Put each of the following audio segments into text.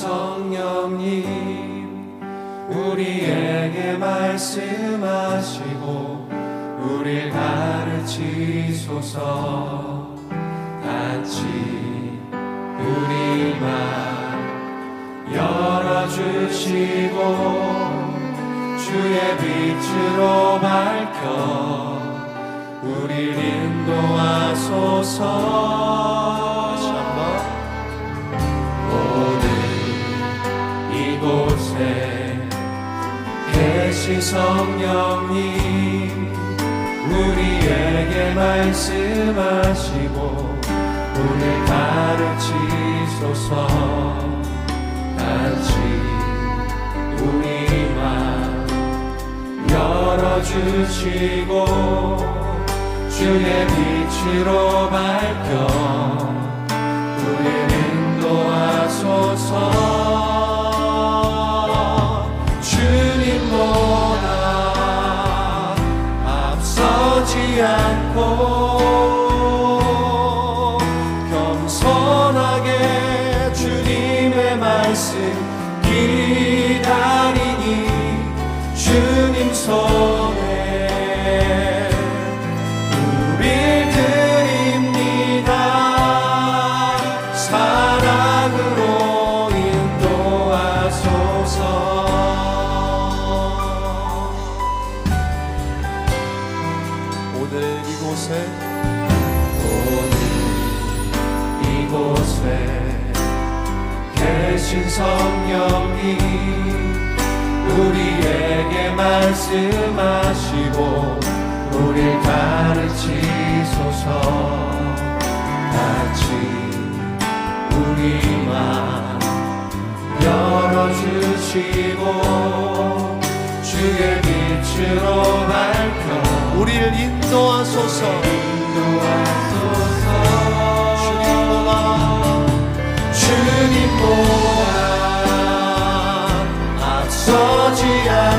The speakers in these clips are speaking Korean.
성령님 우리에게 말씀하시고 우릴 가르치소서. 같이 우리 맘 열어주시고 주의 빛으로 밝혀 우릴 인도하소서 성령님 우리에게 말씀하시고 우릴 가르치소서. 같이 우리 맘 열어주시고 주의 빛으로 밝혀 우릴 인도하소서 이곳에 오늘 이곳에 계신 성령님 우리에게 말씀하시고 우릴 가르치소서. 같이 우리 맘 열어주시고 주의 빛으로 밝혀 우리를 인도하소서 인도하소서. 주님보다 주님보다 앞서지 않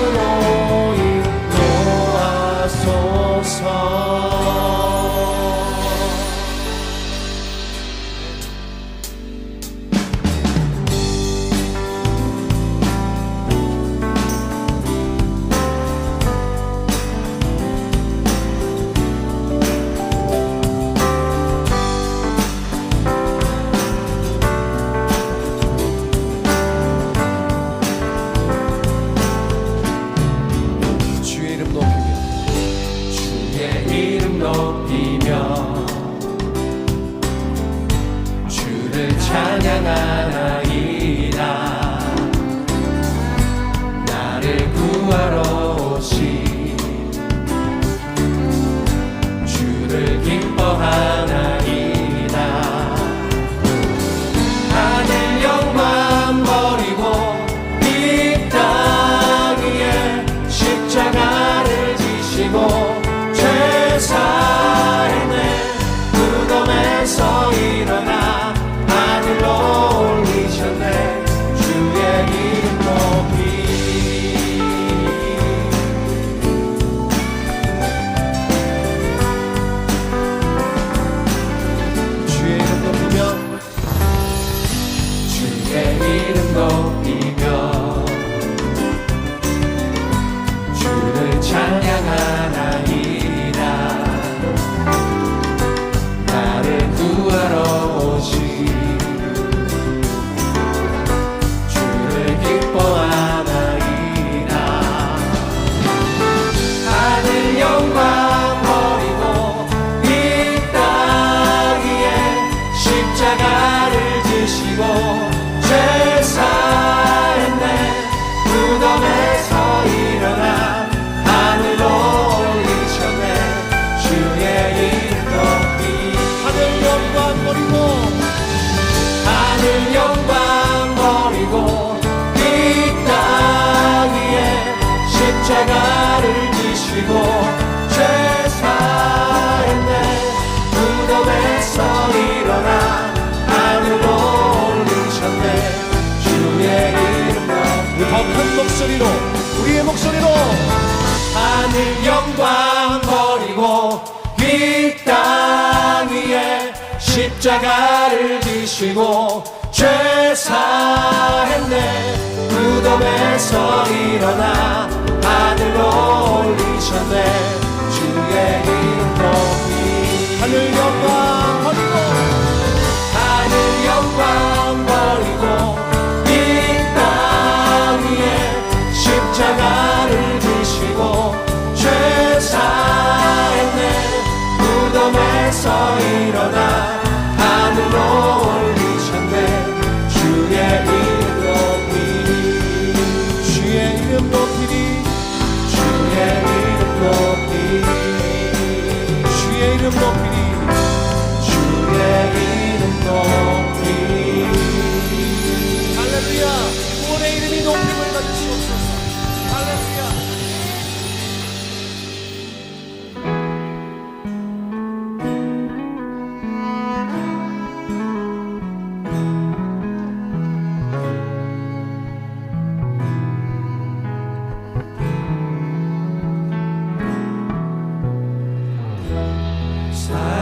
사 목소리로 우리의 목소리로. 하늘 영광 버리고 이 땅 위에 십자가를 지시고 죄 사했네. 무덤에서 일어나 하늘로 올리셨네. 주의 이름. 높이 무덤에서 일어나 하늘로 올리셨네. 주의 이름 높이 주의 이름 높이리. 주의 이름 높이 주의 이름 높이리. 주의 이름 높이 할렐루야. 구원의 이름이 높임을 받으시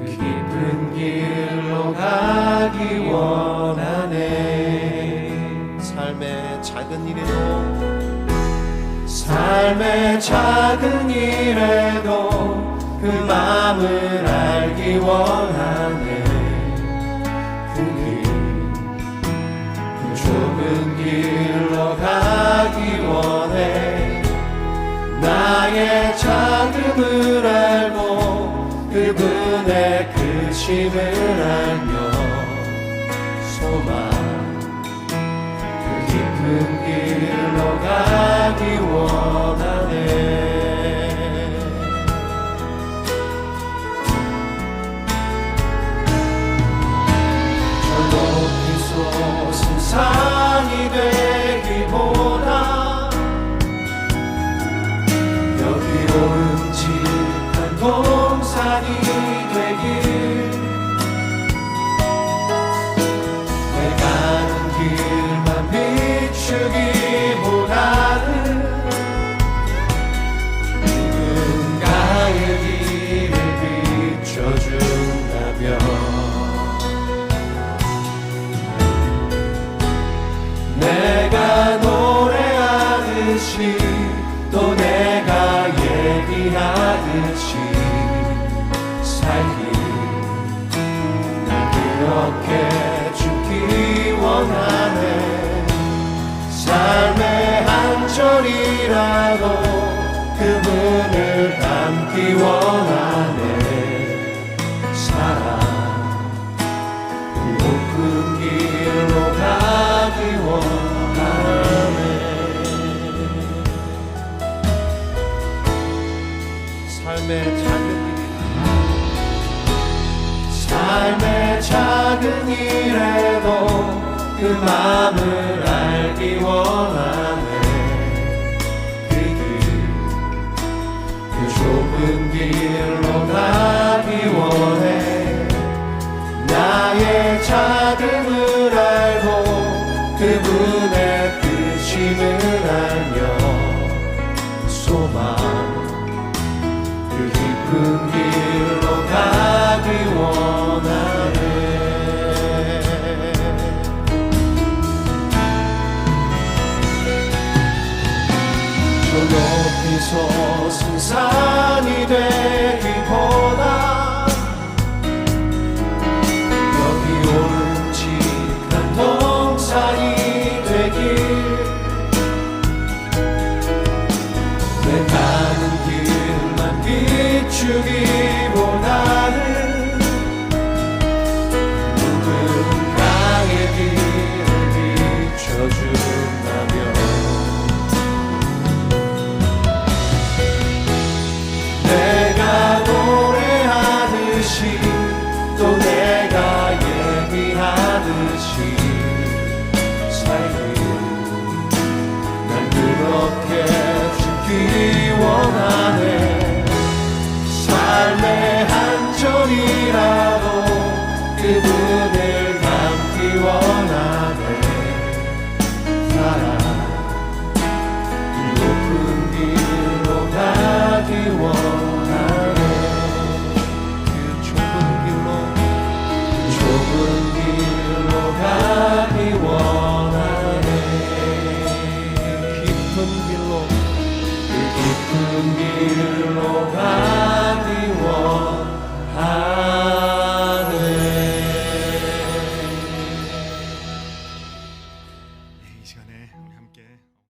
그 깊은 길로 가기 원하네. 삶의 작은 일에도 삶의 작은 일에도 그 마음을 알기 원하네. 그 길, 그 좁은 길 크심을 알며 소망 그 깊은 길로 가 길만 비추기보다는 누군가의 길을 비춰준다면 내가 노래하듯이 또 내가 얘기하듯이 날 그렇게 죽기 원하네. 삶의 한 절이라도 그분을 닮기 원하네 그 높이 솟은 산이 되